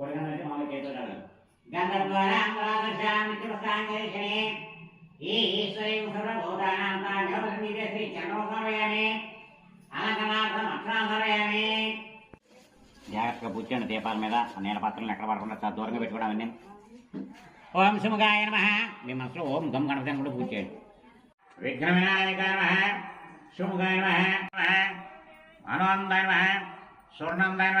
కొడగంటే మామూలు చేతున్నాడు గంధర్వారాంగరాజశామిత్రసాంగరిషణే ఈ ఈశ్వరీం సర్వభూతానాం తాజవసంగీతే శ్రీ చంద్రమ సమయామి అలంకనాథం అక్షరం సమయామి జాగ్రత్తగా కూర్చోండి దీపాల మీద నీళ్ళ పాత్రలను ఎక్కడ పడకుండా చాలా దూరంగా పెట్టుకోవడం అవన్నీ ఓం శుముగాయ నమ మీ మనసులో ఓం గమ్ గణపతి కూడా పూజ చేయండి విఘ్న వినాయక నమ శుముగాయ నమ హనుమంతాయ నమ స్వర్ణందాయ నమ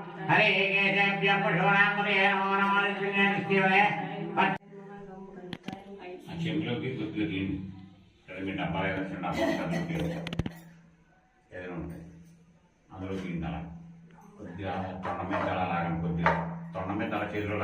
హరే కేశేభ్య పశూనాం పదయే నమో నమో నిత్యనే నిత్యవలే ఆ చెంబులోకి గుర్తులు తీయండి ఇక్కడ మీ డబ్బాలు ఏదైనా డబ్బాలు ఏదైనా ఉంటాయి అందులో తీయిందాల కొద్దిగా తొండ మీద అలా లాగం కొద్దిగా తొండ మీద అలా చేతిలో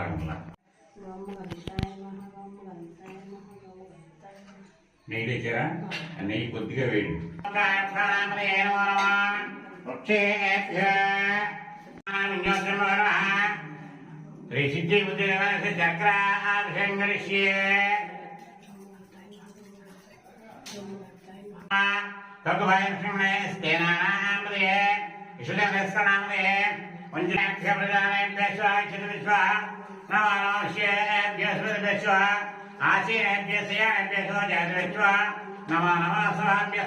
ரிஷித்து புத்திரவாச சக்கராபிஷங்களிஷ்ய ஸ்தேனானாமதே விசுதமஸ்தனாமதே உஞ்சனாட்சிய பிரதானே பேசுவா சிதவிஸ்வா नमानाश्येभ्यस्मृतिभ्यश्व आसीनेभ्यस्याभ्यसो जातिभ्यश्व नमो नमः स्वाभ्यः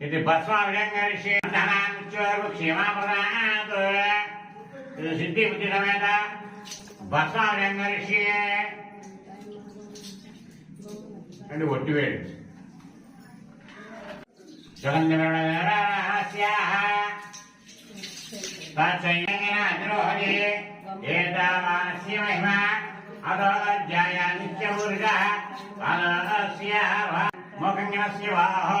ఇది భస్మాభిషంకరిష్యే ధనాన్చోర్వ క్షేమాపదాత్ ఇది సిద్ధి బుద్ధి సమేత భస్మాభిషంకరిష్యే అంటే ఒట్టివేడు సుగంధరహస్యాః తచ్చయ్యేనాద్రోహే ఏతావానస్య మహిమా. అదో అధ్యాయ నిత్యమూర్గः వాహో.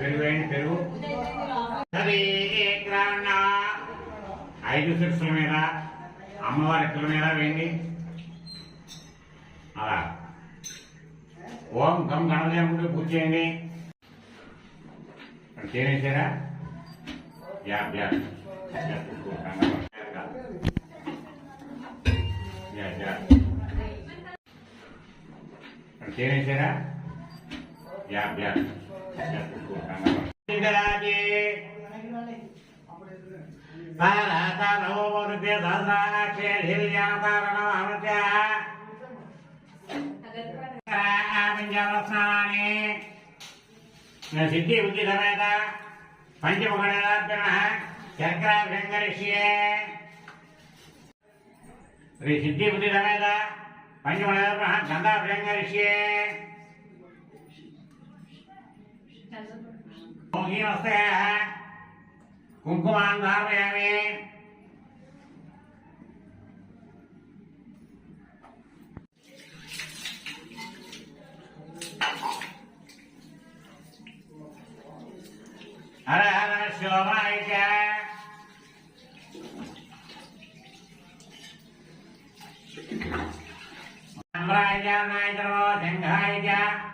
పెరుగు ఐదు శిక్షల మీద అమ్మవారి ఎక్కల మీద వేయండి. అలా. ఓం గం గణదేవుడు పూజ చేయండి. చేసారా Ya, ya. Ya, Yeah, yeah. சித்தி புத்தி சமேத பஞ்சமுகணாபிரண சக்கரா வெங்கரிஷியே ஸ்ரீ சித்தி புத்தி சமேத பஞ்சமுகணாபிரண சந்தா வெங்கரிஷியே योगीवस्थयः कुङ्कुमान् धारयामि हर हर शोभाय च चन्द्राय च नायतो सिंहाय च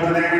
Black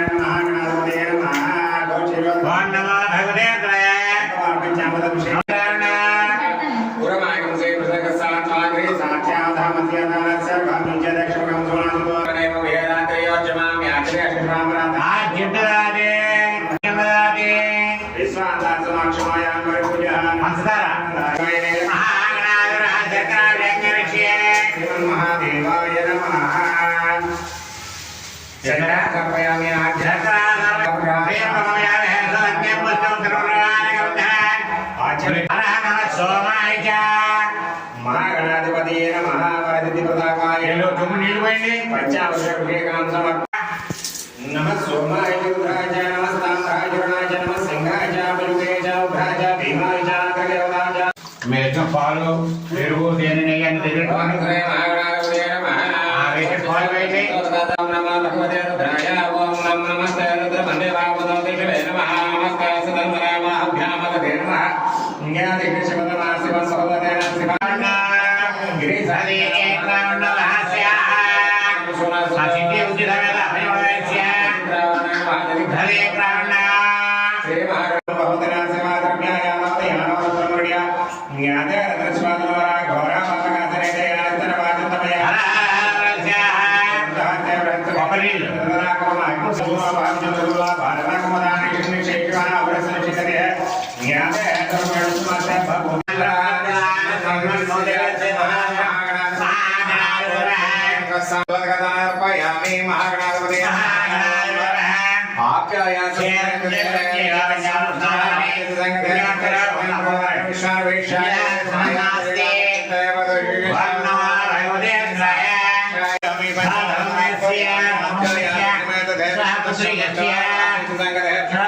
श्रीयस्य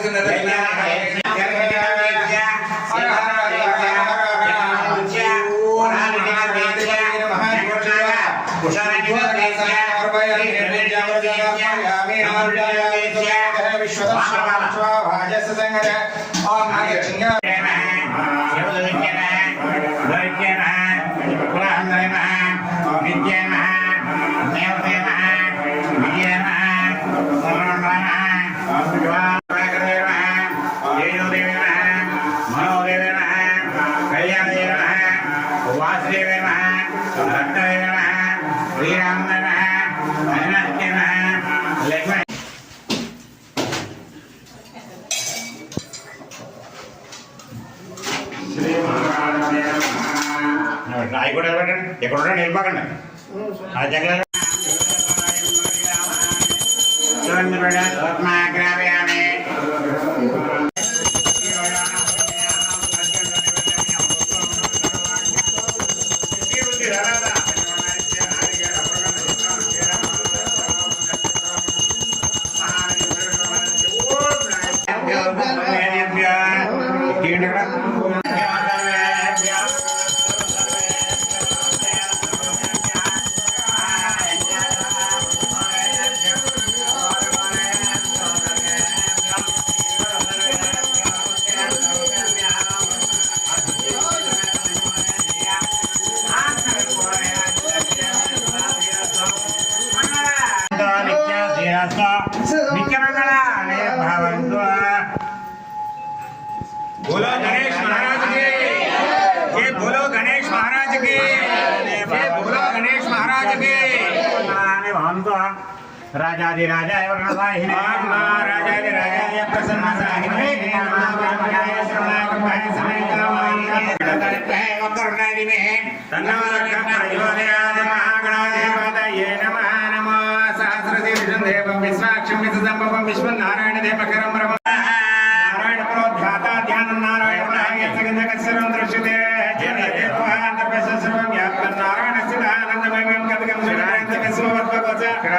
President of the United States. గ్రామయామి రాజాదిరాజా రాజాదిరాజాయ Prasanna విశ్వాక్షం విశ్వం నారాయణ దేవకరం బ్రహ్మ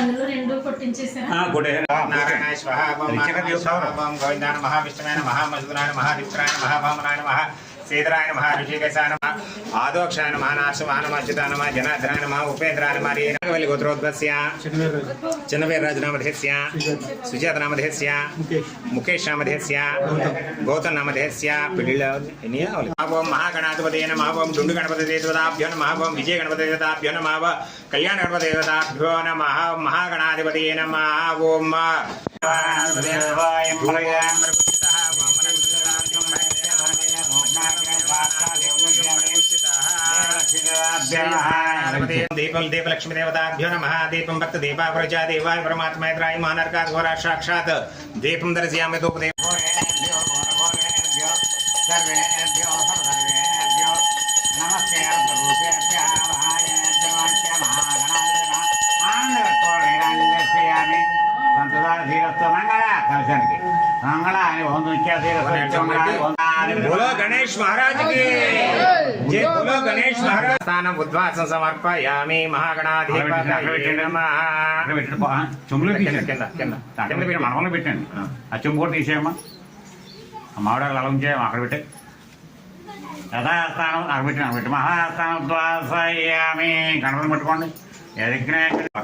అందులో రెండు కొట్టించేసారా నారాయణ స్వహ ఓం గోవిందాయ నమః శ్రీధరాయ నమ మధురాయ నమః రుద్రాయ నమః వామనాయ నమః సీతరాయ నమః ఋషికేశాయ నమః ఆదోక్షాయ నమః నాశవాయ నమః అచ్యుతాయ నమః జనార్దనాయ నమః ఉపేంద్రాయ నమః నాగవల్లి గోత్రోద్భస్య చిన్నవీర నామధేస్య సుజాత నామధేస్య ముఖేష్ నామధేస్య గౌతమ్ నామధేస్య పెళ్ళిళ్ళ ఎన్ని కావాలి మహాగణాధిపతి నమః ఓం డుండు గణపతి దేవతాభ్యో నమః ఓం విజయ గణపతి దేవతాభ్యో నమః కళ్యాణ గణపతి దేవతాభ్యో నమః మహాగణాధిపతి నమః ఓం दीपम दीपलक्ष्मी नमः। दीपं भक्त दीपा प्रजा देवाय परमात्मा त्राय मानर्का घोरा साक्षात्। दीपं दर्शयामि धूपदेव కలశానికి మంగళాన్ని వంద బోలో గణేష్ మహారాజ్ జై బోలో గణేష్ మహారాజ్. స్థానం ఉద్వాసం సమర్పయామి చెంబులో కింద కింద మీరు మనవలో పెట్టండి ఆ చెంబు కూడా తీసేయమ్మా. ఆ మామిడాకులు అలం చేయమ్మా అక్కడ పెట్టే. యథాస్థానం అక్కడ పెట్టిన అక్కడ పెట్టి మహాస్థానం ఉద్వాసయామి గణపతి పట్టుకోండి. ఎదిగిన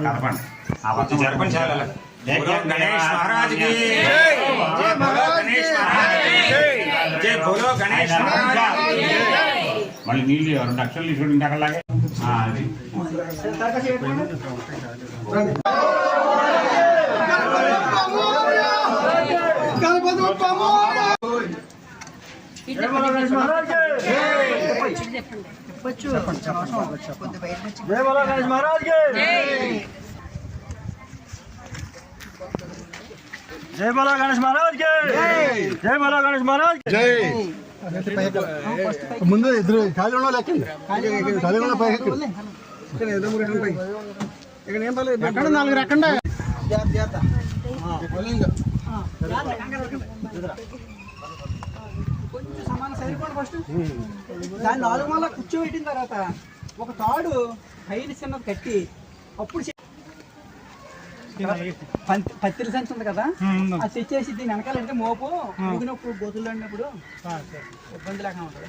కలపండి ఆ పక్కన జరపండి చాలా बोलो गणेश महाराज की जय बोलो गणेश महाराज की जय बोलो गणेश महाराज की మళ్ళీ నీళ్ళు రెండు లక్షలు తీసుకుంటే ఇంకా అక్కడలాగే ఆ, అది जय జై బోలో గణేష్ మహారాజ్ జై! బోలో గణేష్ మహారాజ్ జై! ముందు ఇద్దరు ఖాళీ ఉన్న లెక్కండి. ఖాళీ ఉన్న పై ఇక్కడ ఏం నాలుగు రకండా జాగ్రత్త దాన్ని నాలుగు మళ్ళా కూర్చోబెట్టిన తర్వాత ఒక తాడు పైన చిన్నది కట్టి అప్పుడు పత్తిరి సంచి ఉంది కదా? అది తెచ్చేసి దీని వెనకాల అంటే మోపు ఊగినప్పుడు గోతులు అన్నప్పుడు ఇబ్బంది లేకుండా ఉంటుంది.